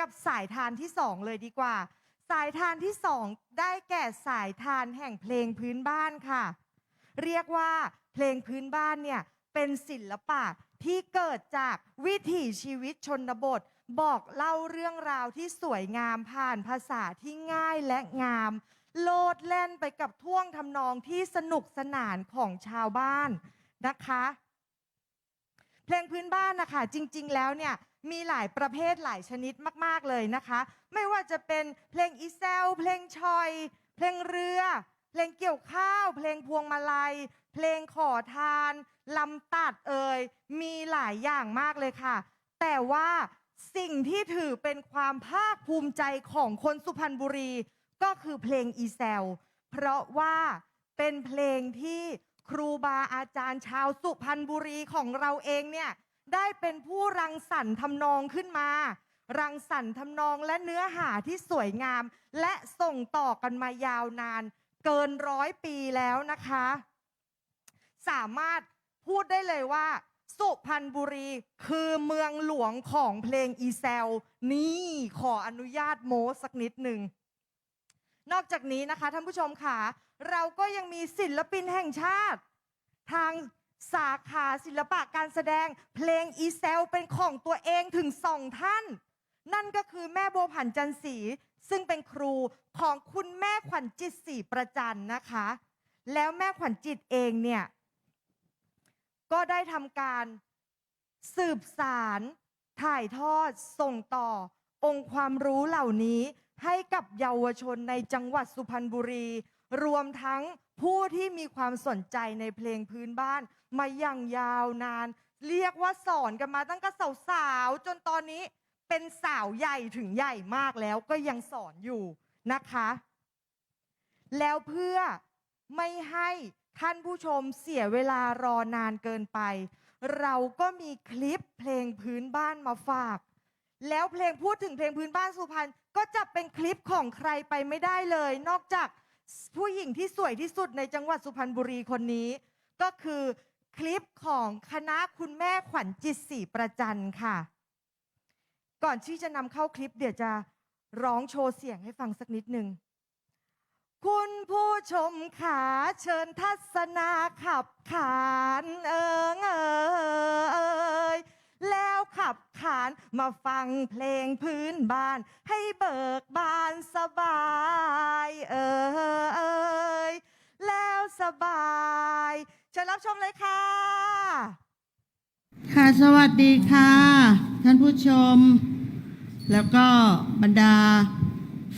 กับสายทานที่สองเลยดีกว่า สายทานที่สองได้แก่สายทานแห่งเพลงพื้นบ้านค่ะ เรียกว่าเพลงพื้นบ้านเนี่ยเป็นศิลปะที่เกิดจากวิถีชีวิตชนบท บอกเล่าเรื่องราวที่สวยงามผ่านภาษาที่ง่ายและงาม โลดแล่นไปกับท่วงทำนองที่สนุกสนานของชาวบ้านนะคะ เพลงพื้นบ้านนะคะจริง ๆ แล้วเนี่ย มีหลายประเภทหลายชนิดมาก ๆ เลยนะคะ ไม่ว่าจะเป็นเพลงอีเซล เพลงชอย เพลงเรือ เพลงเกี่ยวข้าว เพลงพวงมาลัย เพลงขอทานลำตัดเอ่ยมีหลายอย่างมากเลยค่ะ แต่ว่าสิ่งที่ถือเป็นความภาคภูมิใจของคนสุพรรณบุรี ก็คือเพลงอีเซล เพราะว่าเป็นเพลงที่ครูบาอาจารย์ชาวสุพรรณบุรีของเราเองเนี่ย ได้เป็นผู้รังสรรค์ทำนองขึ้นมา รังสรรค์ทำนองและเนื้อหาที่สวยงาม และส่งต่อกันมายาวนาน เกินร้อยปีแล้วนะคะ สามารถพูดได้เลยว่า สุพรรณบุรีคือเมืองหลวงของเพลงอีเซล นี่ขออนุญาตโม้สักนิดหนึ่งนอกจากนี้นะคะท่านผู้ชมค่ะ เราก็ยังมีศิลปินแห่งชาติ ทาง สาขาศิลปะการแสดงเพลงอีเซลเป็นของตัวเองถึงสองท่าน นั่นก็คือแม่โบวผันจันทร์ศรีซึ่งเป็นครูของคุณแม่ขวัญจิตศรีประจันนะคะ แล้วแม่ขวัญจิตเองเนี่ย ก็ได้ทำการสืบสารถ่ายทอดส่งต่อองค์ความรู้เหล่านี้ให้กับเยาวชนในจังหวัดสุพรรณบุรี รวมทั้ง ผู้ที่มีความสนใจในเพลงพื้นบ้าน มาอย่างยาวนาน เรียกว่าสอนกันมาตั้งแต่สาวๆจนตอนนี้เป็นสาวใหญ่ถึงใหญ่มากแล้วก็ยังสอนอยู่นะคะ แล้วเพื่อไม่ให้ท่านผู้ชมเสียเวลารอนานเกินไป เราก็มีคลิปเพลงพื้นบ้านมาฝาก แล้วเพลงพูดถึงเพลงพื้นบ้านสุพรรณก็จะเป็นคลิปของใครไปไม่ได้เลย นอกจาก ผู้หญิงที่สวยที่สุดในจังหวัดสุพรรณบุรีคนนี้ ก็คือคลิปของคณะคุณแม่ขวัญจิตศรีประจันค่ะ ก่อนที่จะนำเข้าคลิปเดี๋ยวจะร้องโชว์เสียงให้ฟังสักนิดหนึ่งคุณผู้ชมขาเชิญทัศนาขับขานเอิงเอยแล้ว ขับขานมาฟังเพลงพื้นบ้าน ให้เบิกบานสบายเอยแล้วสบายเชิญรับชมเลยค่ะ ค่ะสวัสดีค่ะ ท่านผู้ชม แล้วก็บรรดา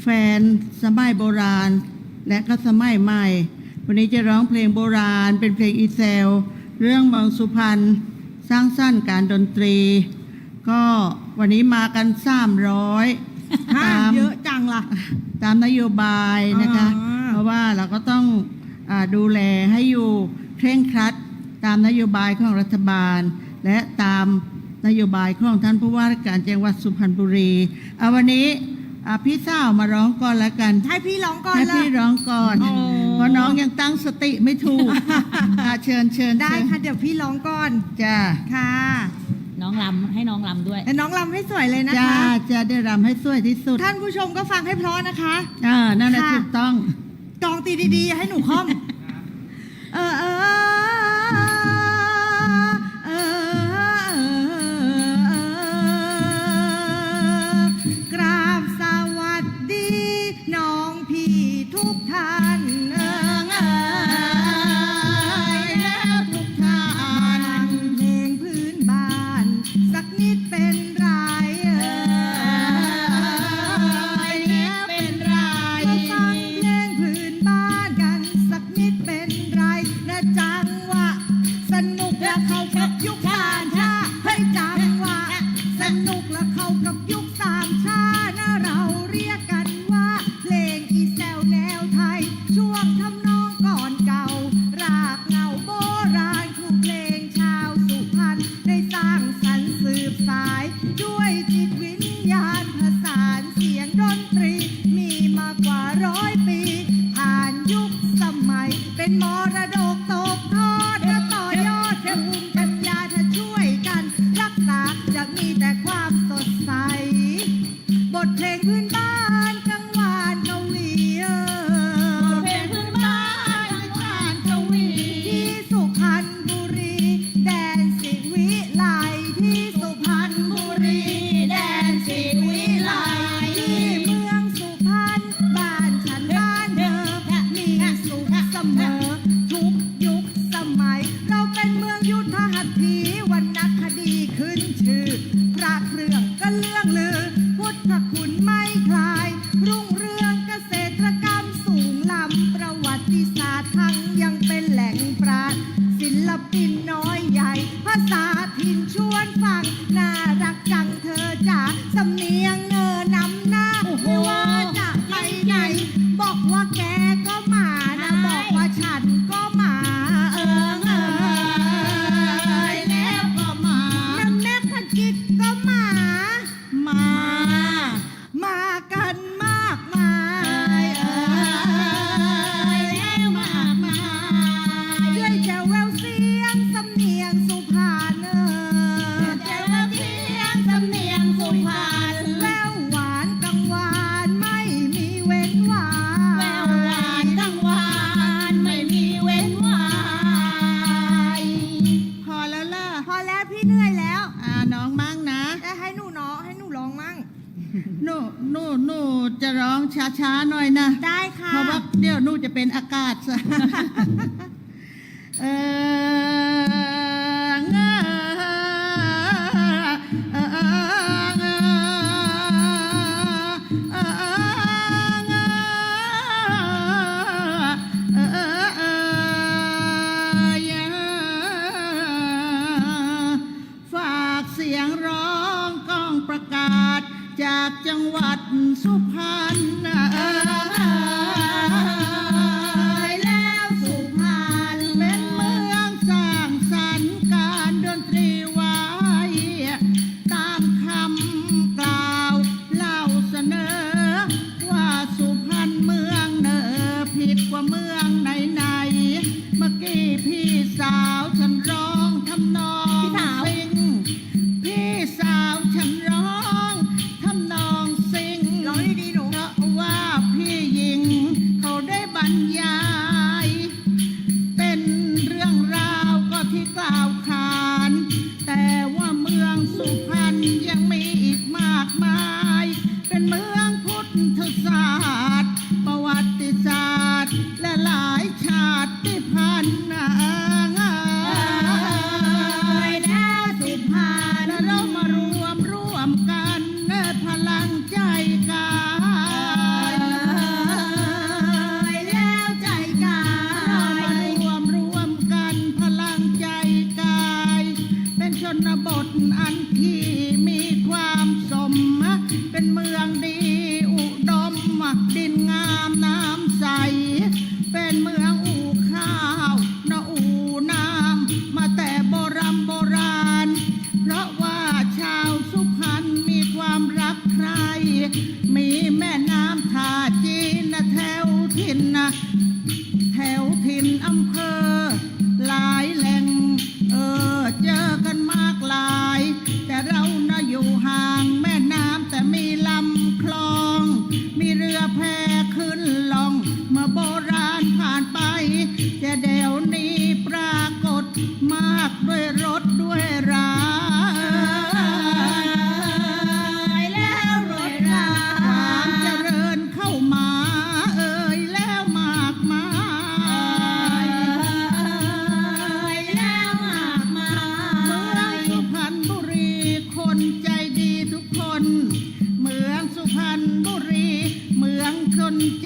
แฟนสมัยโบราณ และก็สมัยใหม่ วันนี้จะร้องเพลงโบราณ เป็นเพลงอีเซล เรื่องเมืองสุพรรณสร้างสรรค์การดนตรี ก็วันนี้มากัน300ฮะตามเยอะจังล่ะ ตามนโยบายนะคะ อ๋อ เพราะว่าเราก็ต้องอาดูแลให้อยู่เคร่งครัด ตามนโยบายของรัฐบาล และตามนโยบายของท่านผู้ว่าราชการจังหวัดสุพรรณบุรีเอาวันนี้อ่าพี่สาวมาร้องก่อนละกัน ให้พี่ร้องก่อนให้ละพี่ร้องก่อน โอ้ เพราะน้องยังตั้งสติไม่ถูกอะเชิญเชิญได้เชิญค่ะเดี๋ยวพี่ร้องก่อนจ้า ค่ะ น้องลำให้น้องลำด้วยแล้วน้องรำให้สวยเลยนะจ้าคะ จะได้รำให้สวยที่สุดท่านผู้ชมก็ฟังให้เพราะนะคะ อ่านั่นแหละค่ะ ถูกต้อง กองตีดีๆ ให้หนูคล่อม เออเออเอ มีแต่ความสดใส บทเพลงพื้นบ้าน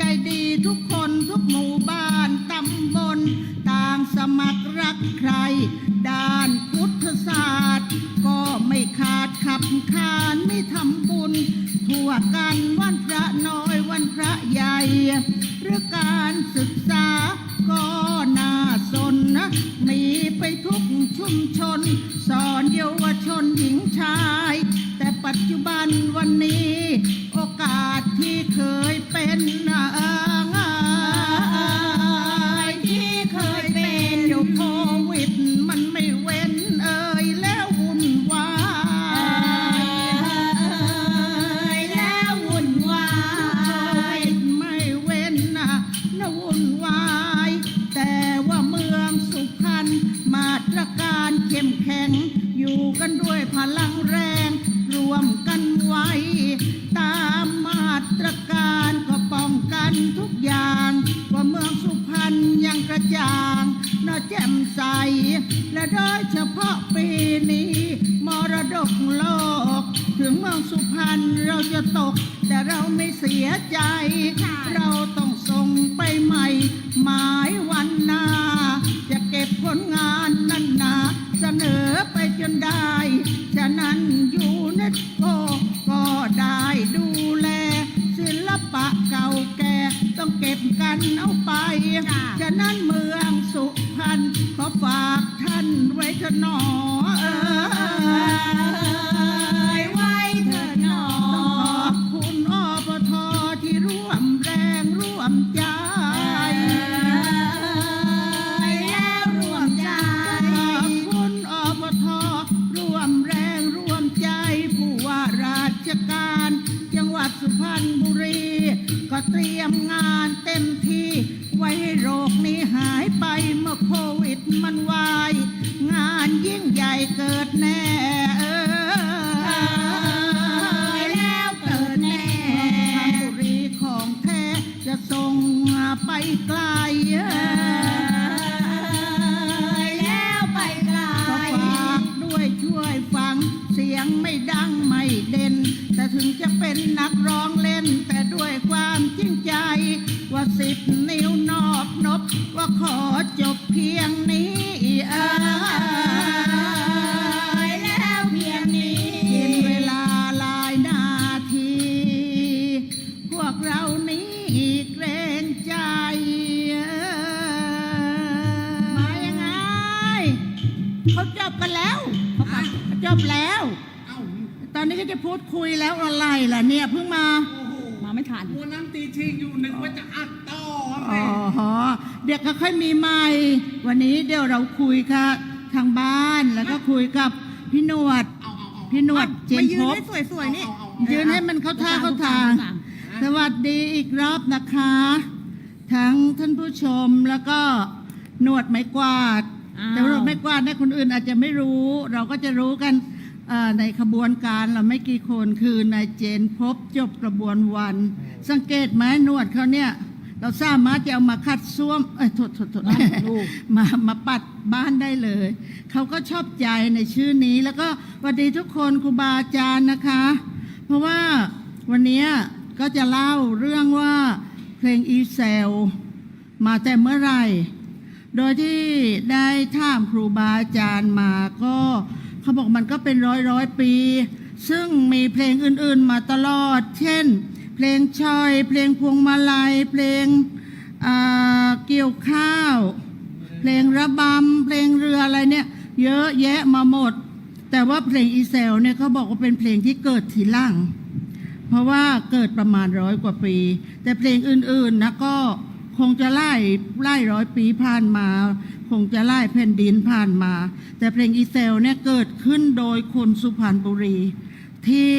ใจดีทุกคนทุกหมู่บ้านตำบล ต่างสมัครรักใคร วันนั้นตีชิงอยู่นึกว่าจะอัดต่ออ๋อเดี๋ยวก็ค่อยมีใหม่ วันนี้เดี๋ยวเราคุยกับทางบ้านแล้วก็คุยกับพี่หนวด เอาเอาเอาพี่หนวดเจนมายืพนบให้สวยๆนี่ ยืนให้มันเข้าท่าเข้าทาง สวัสดีอีกรอบนะคะ ทั้งท่านผู้ชมแล้วก็หนวดไม้กวาด อ้าว แต่ว่าไม้กวาดเนี่ยคนอื่นอาจจะไม่รู้ เราก็จะรู้กันเอ่อ ในขบวนการเราไม่กี่คนคือนายเจนพบจบกระบวนวัน สังเกตไหมหนวดเขาเนี่ย เราสามารถจะเอามาคัดซ่วมเอ้ยโทษโทษโทษนั่นลูกมามาปัดบ้านได้เลย เขาก็ชอบใจในชื่อนี้แล้วก็สวัสดีทุกคนครูบาอาจารย์นะคะ เพราะว่าวันนี้ก็จะเล่าเรื่องว่าเพลงอีเซลมาแต่เมื่อไหร่ โดยที่ได้ถามครูบาอาจารย์มาก็ เขาบอกมันก็เป็นร้อยร้อยปี ซึ่งมีเพลงอื่นๆมาตลอด เช่น เพลงชอย เพลงพวงมาลัย เพลงเกี่ยวข้าว เพลงระบำ เพลงเรืออะไรเนี่ย เยอะแยะมาหมด แต่ว่าเพลงอีเซลเนี่ยเขาบอกว่าเป็นเพลงที่เกิดทีหลังเพราะว่าเกิดประมาณร้อยกว่าปี แต่เพลงอื่นๆนะก็คงจะไล่ไล่ร้อยปีผ่านมา คงจะไล่แผ่นดินผ่านมา แต่เพลงอีเซลเนี่ยเกิดขึ้นโดยคนสุพรรณบุรี ที่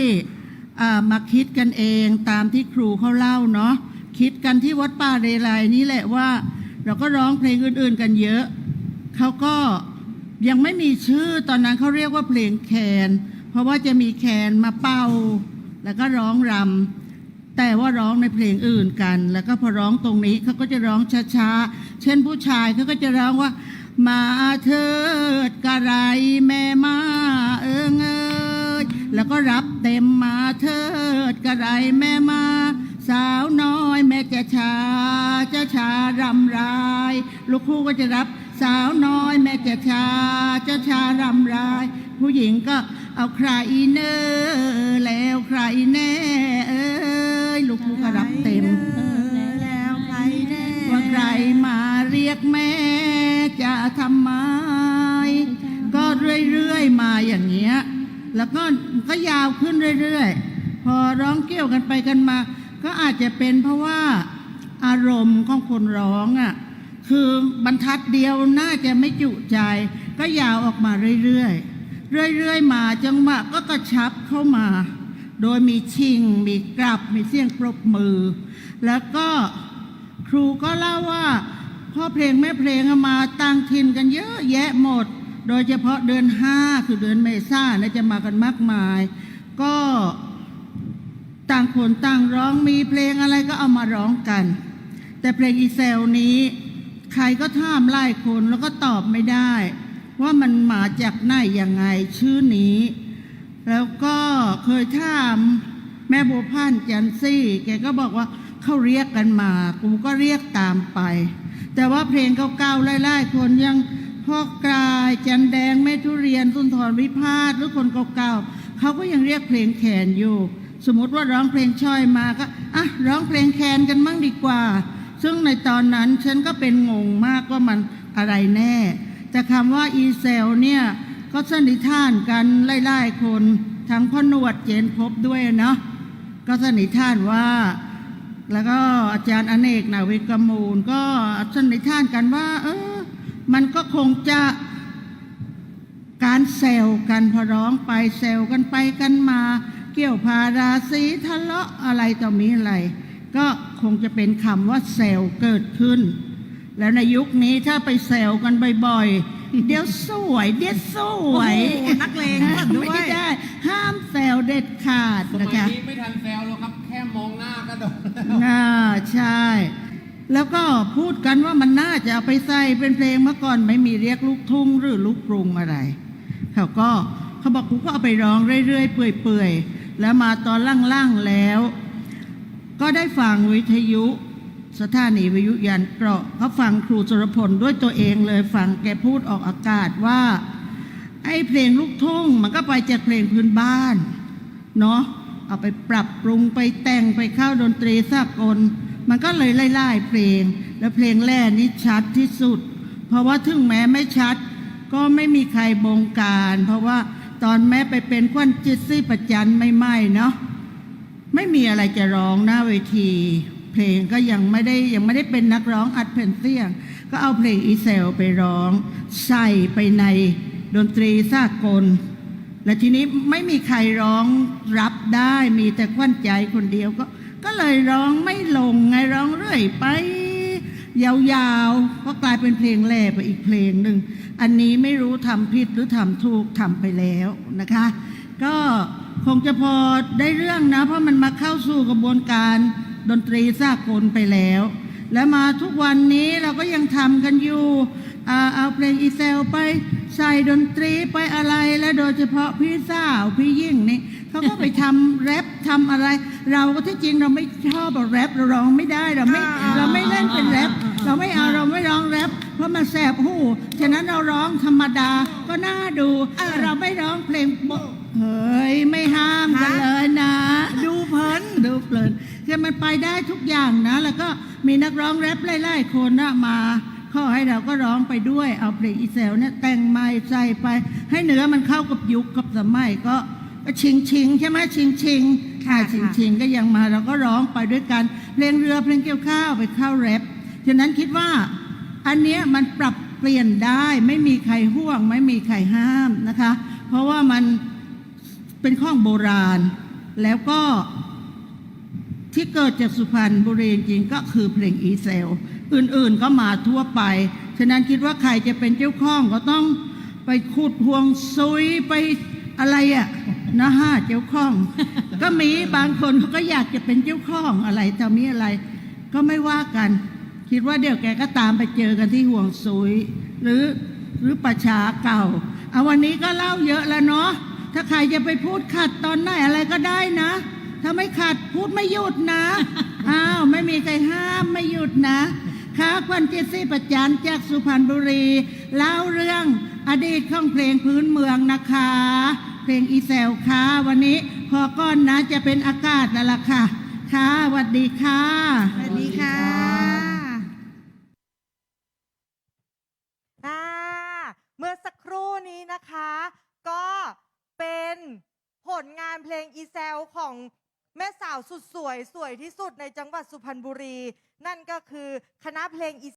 มาคิดกันเองตามที่ครูเขาเล่าเนาะคิดกันที่วัดป่าเรไรนี่แหละว่า เราก็ร้องเพลงอื่นๆกันเยอะเขาก็ยังไม่มีชื่อตอนนั้นเขาเรียกว่าเพลงแคน เพราะว่าจะมีแคนมาเป่า แล้วก็ร้องรำแต่ว่าร้องในเพลงอื่นกัน แล้วก็พอร้องตรงนี้เขาก็จะร้องช้าๆ เช่นผู้ชายเขาก็จะร้องว่า มาเถิดกระไรแม่มาเอิงเอยแล้วก็รับเต็มมาเถิดกระไรแม่มา สาวน้อยแม่จะชาจะชารำไราย ลูกคู่ก็จะรับสาวน้อยแม่จะชาจะชารำไราย ผู้หญิงก็เอาใครเนอแล้วใครแน่เอ้ยลูกคู่ก็รับเต็ม รียกแม่จะทำไมก็เรื่อยๆมาอย่างเงี้ย แล้วก็ก็ยาวขึ้นเรื่อยๆ พอร้องเกี่ยวกันไปกันมา ก็อาจจะเป็นเพราะว่าอารมณ์ของคนร้องอะคือบรรทัดเดียวน่าจะไม่จุใจ ก็ยาวออกมาเรื่อยๆ เรื่อยๆ มาจังหวะก็กระชับเข้ามา โดยมีชิง มีกลับ มีเสียงปรบมือ แล้วก็ครูก็เล่าว่า พ่อเพลงแม่เพลงมาตั้งถิ่นกันเยอะแยะหมด โดยเฉพาะเดือนห้าคือเดือนเมษาเนี่ยจะมากันมากมาย ก็ต่างคนต่างร้องมีเพลงอะไรก็เอามาร้องกัน แต่เพลงอีเซลนี้ ใครก็ถามไล่คนแล้วก็ตอบไม่ได้ ว่ามันมาจากไหนยังไงชื่อนี้ แล้วก็เคยถามแม่บัวพันจันซี่ แกก็บอกว่าเขาเรียกกันมา กูก็เรียกตามไป แต่ว่าเพลงเก่าๆไล่ๆคนยังพ่อกลายจันแดงแม่ทุเรียนสุนทรวิพาทหรือคนเก่าๆเขาก็ยังเรียกเพลงแคนอยู่ สมมติว่าร้องเพลงช่อยมาก็อะร้องเพลงแคนกันมั่งดีกว่า ซึ่งในตอนนั้นฉันก็เป็นงงมากว่ามันอะไรแน่ แต่คำว่าอีเซลเนี่ยก็สันนิษานกันไล่ๆคนทั้งพ่อนวดเจนพบด้วยเนาะก็สันนิษานว่า แล้วก็อาจารย์อเนกนาวิกมูล ก็สันนิษฐานกันว่า เออ มันก็คงจะการแซวกันพอร้องไปแซวกันไปกันมา เกี่ยวพาราสีทะเลาะอะไรต่อมีอะไร ก็คงจะเป็นคำว่าแซวเกิดขึ้น แล้วในยุคนี้ถ้าไปแซวกันบ่อยๆเดี๋ยวสวยเดี๋ยวสวยโอ้โหนักเลงก่อนด้วยไม่ได้ ห้ามแซวเด็ดขาดสมันะยคะนี้ไม่ทันแซวแล้วครับ แค่มองหน้าก็โดน แล้วอ่าใช่ แล้วก็พูดกันว่ามันน่าจะเอาไปใส่เป็นเพลงเมื่อก่อนไม่มีเรียกลูกทุ่งหรือลูกกรุงอะไร เขาก็เขาบอกกูก็เอาไปร้องเรื่อยๆเปื่อยๆ แล้วมาตอนล่างๆแล้ว ก็ได้ฟังวิทยุสถานีวิทยุยันเกราะเขาฟังครูสุรพลด้วยตัวเองเลยฟังแกพูดออกอากาศว่า ไอ้เพลงลูกทุ่งมันก็ไปจากเพลงพื้นบ้าน เนาะ เอาไปปรับปรุงไปแต่งไปเข้าดนตรีสากล มันก็เลยไล่ๆเพลง แล้วเพลงแรกนี่ชัดที่สุด เพราะว่าถึงแม้ไม่ชัด ก็ไม่มีใครบงการ เพราะว่าตอนแม่ไปเป็นควันจิตซี่ประจันไม่ไม่เนาะไม่มีอะไรจะร้องหน้าเวที เพลงก็ยังไม่ได้ยังไม่ได้เป็นนักร้องอัดแผ่นเสียง ก็เอาเพลงอีเซลไปร้อง ใส่ไปในดนตรีสากล และทีนี้ไม่มีใครร้องรับได้ มีแต่ควันใจคนเดียวก็ ก็เลยร้องไม่ลงไงร้องเรื่อยไป ยาวๆก็กลายเป็นเพลงแหล่ไปอีกเพลงหนึ่งอันนี้ไม่รู้ทำผิดหรือทำถูกทำไปแล้วนะคะ ก็คงจะพอได้เรื่องนะ เพราะมันมาเข้าสู่กระบวนการดนตรีสากลไปแล้ว แล้วมาทุกวันนี้เราก็ยังทำกันอยู่อเอาเพลงอีเซลไป ใส่ดนตรีไปอะไรและโดยเฉพาะพี่สาวพี่ยิ่งนี่เขาก็ไปทำแรปทำอะไร เราก็ที่จริงเราไม่ชอบแรปเราร้องไม่ได้เราไม่เราไม่เล่นเป็นแรปเราไม่เอาเราไม่ร้องแรปเพราะมันแสบหูฉะนั้นเราร้องธรรมดาก็น่าดูเราไม่ร้องเพลงโบเฮ้ยไม่ห้ามกันเลยนะ ดูเพลินดูเพลินคือมันไปได้ทุกอย่างนะ แล้วก็มีนักร้องแรปไล่ๆคนนะมา ขอให้เราก็ร้องไปด้วยเอาเพลงอีเซลเนี่ยแต่งไม้ใส่ไป ให้เนื้อมันเข้ากับยุคกับสมัยก็ก็ชิงชิงใช่ไหมชิงชิงค่ะชิงชิงก็ยังมาเราก็ร้องไปด้วยกันเพลงเรือเพลงเกี่ยวข้าวไปเข้าแรปฉะนั้นคิดว่าอันเนี้ยมันปรับเปลี่ยนได้ไม่มีใครห่วง ไม่มีใครห้ามนะคะ เพราะว่ามันเป็นข้องโบราณ แล้วก็ที่เกิดจากสุพรรณบุรีจริงๆก็คือเพลงอีเซล อื่นๆก็มาทั่วไป ฉะนั้นคิดว่าใครจะเป็นเจ้าข้องก็ต้องไปขุดห่วงซุยไปอะไรอะนะฮะเจ้าข้อง ก็มีบางคนเขาก็อยากจะเป็นเจ้าข้องอะไรแต่มีอะไร ก็ไม่ว่ากัน คิดว่าเดี๋ยวแกก็ตามไปเจอกันที่ห่วงซุยหรือหรือประชาเก่าเอาวันนี้ก็เล่าเยอะแล้วเนาะถ้าใครจะไปพูดขัดตอนไหนอะไรก็ได้นะ ถ้าไม่ขัดพูดไม่หยุดนะ อ้าว ไม่มีใครห้ามไม่หยุดนะ ค้าควันเจซี่ประจันจากสุพรรณบุรีเล่าเรื่องอดีตของเพลงพื้นเมืองนะคะ เพลงอีแซวค่ะวันนี้พอก้อนนะจะเป็นอากาศแล้วล่ะค่ะ ค่ะสวัสดีค่ะ สวัสดีค่ะ อ่าเมื่อสักครู่นี้นะคะ ก็เป็นผลงานเพลงอีเซลของแม่สาว สุดสวยสวยที่สุดในจังหวัดสุพรรณบุรี นั่นก็คือคณะเพลงอี